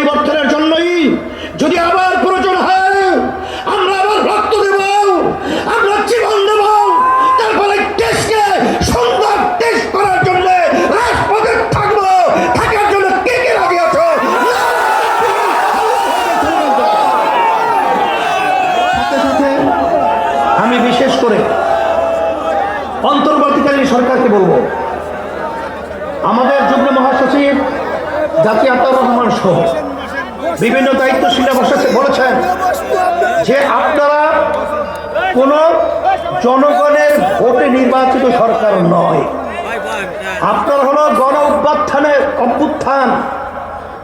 পরিবর্তনের জন্যই যদি আবার প্রয়োজন হয়, আমরা আবার রক্ত দেব, আমরা জীবন দেব। তারপরে দেশকে সুন্দর দেশ করার জন্য আমি বলব, আমাদের যুগ্ম মহাসচিব জাতি আতাউর রহমান সহ বিভিন্ন দায়িত্বশীলা বসেছে, বলেছেন যে আপনারা কোন জনগণের ভোটে নির্বাচিত সরকার নয়। আপনার হলো গণ অভ্যুত্থানের অভ্যুত্থান,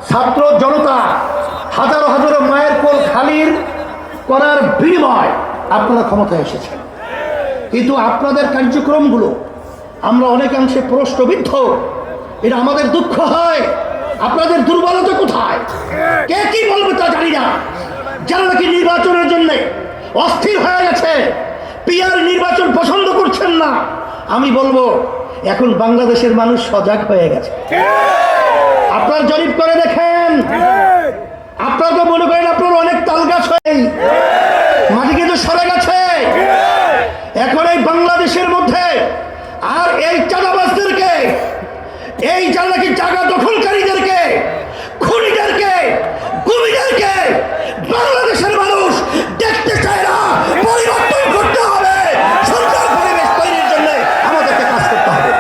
ছাত্র জনতা, হাজারো হাজারো মায়ের কোল খালির করার বিনিময় আপনারা ক্ষমতায় এসেছেন। কিন্তু আপনাদের কার্যক্রমগুলো, আমরা অনেকাংশে প্রশ্নবিদ্ধ, এটা আমাদের দুঃখ হয়। আপনাদের দুর্বলতা কোথায়? কে কি বলবে তা জানি না। যারা নাকি নির্বাচনের জন্য অস্থির হয়ে গেছে। পিয়ার নির্বাচন পছন্দ করছেন না। আমি বলব, এখন বাংলাদেশের মানুষ সজাগ হয়ে গেছে। আপনার জরিপ করে দেখেন। আপনার তো মনে করেন আপনার অনেক তাল গাছ হয়ে মাটি কিন্তু সরে গেছে। এখন এই বাংলাদেশের মধ্যে আর এই চাঁদাবাজদেরকে এই যারা নাকি জায়গা দখলকারীদেরকে, খুনিদেরকে গুমিদেরকে বাংলাদেশের মানুষ দেখতে চায় না, পরিবর্তন করতে হবে। সুন্দর পরিবেশ তৈরির জন্য আমাদেরকে কাজ করতে হবে।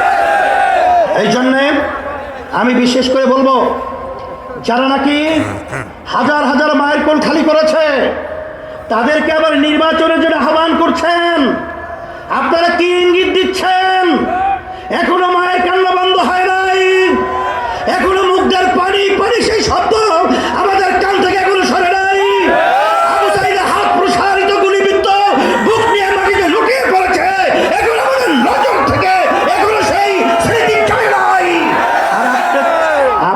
এই জন্যে আমি বিশেষ করে বলব, যারা নাকি হাজার হাজার মায়ের কোল খালি করেছে, তাদেরকে আবার নির্বাচনের জন্য আহ্বান করছেন। আপনারা কি ইঙ্গিত দিচ্ছেন? এখনও মায়ের কান্না বন্ধ হয় নাই এখনও মুখদের পানি পানি সেই শব্দ আমাদের কান থেকে এখনও সরে নাই আবু সাইদে হাত প্রসারিত গুলিবিদ্ধ বুক নিয়ে মাটিতে লুকিয়ে পড়েছে এখন আমাদের নজর থেকে এখনও সেই স্মৃতি চলে নাই আর আপনি-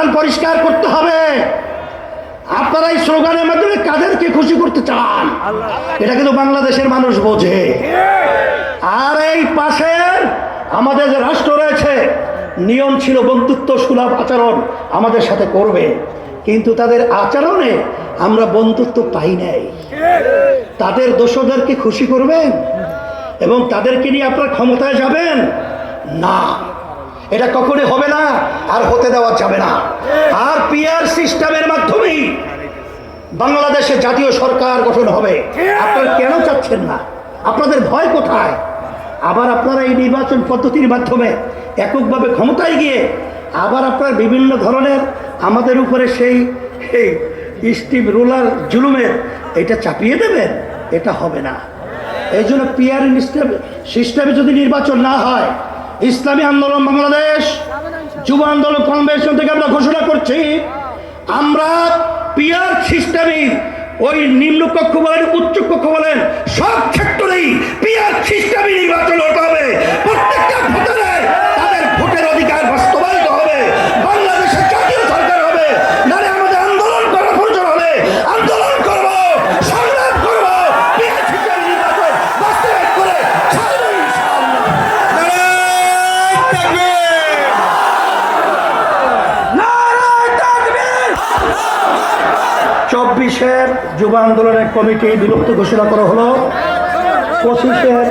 অবস্থান পরিষ্কার করতে হবে। আপনারা এই স্লোগানের মাধ্যমে কাদেরকে খুশি করতে চান? এটা কিন্তু বাংলাদেশের মানুষ বোঝে। আর এই পাশে আমাদের যে রাষ্ট্র রয়েছে, নিয়ম ছিল বন্ধুত্ব সুলভ আচরণ আমাদের সাথে করবে। কিন্তু তাদের আচরণে আমরা বন্ধুত্ব পাই নাই। তাদের দোষদেরকে খুশি করবেন এবং তাদেরকে নিয়ে আপনার ক্ষমতায় যাবেন? না। এটা কখনই হবে না আর হতে দেওয়া যাবে না। আর পিআর সিস্টেমের মাধ্যমেই বাংলাদেশে জাতীয় সরকার গঠন হবে। আপনারা কেন চাচ্ছেন না? আপনাদের ভয় কোথায়? আবার আপনারা এই নির্বাচন পদ্ধতির মাধ্যমে এককভাবে ক্ষমতায় গিয়ে আবার আপনার বিভিন্ন ধরনের আমাদের উপরে সেই এই স্টিভ রুলার জুলুমের এটা চাপিয়ে দেবেন? এটা হবে না। এই জন্য পিআর সিস্টেমে যদি নির্বাচন না হয় ইসলামী আন্দোলন বাংলাদেশ, যুব আন্দোলন কনভেনশন থেকে আমরা ঘোষণা করছি, আমরা পিয়ার সিস্টেমে ওই নিম্ন কক্ষ বলেন উচ্চ কক্ষ বলেন, সব ক্ষেত্রেই পিয়ার সিস্টেমে নির্বাচন হতে হবে প্রত্যেকটা ভোটারে তাদের ভোটের অধিকার বাস্তবায়িত হবে বাংলাদেশের জাতীয় সরকার হবে নাহলে আমাদের আন্দোলন করার প্রয়োজন হবে আন্দোলন করব সংগ্রাম করব পিয়ার সিস্টেমে নির্বাচন বাস্তবায়ন করে ছাড়বো ইনশাআল্লাহ। চব্বিশের যুব আন্দোলনের কমিটি বিলুপ্ত ঘোষণা করা হলো। পঁচিশের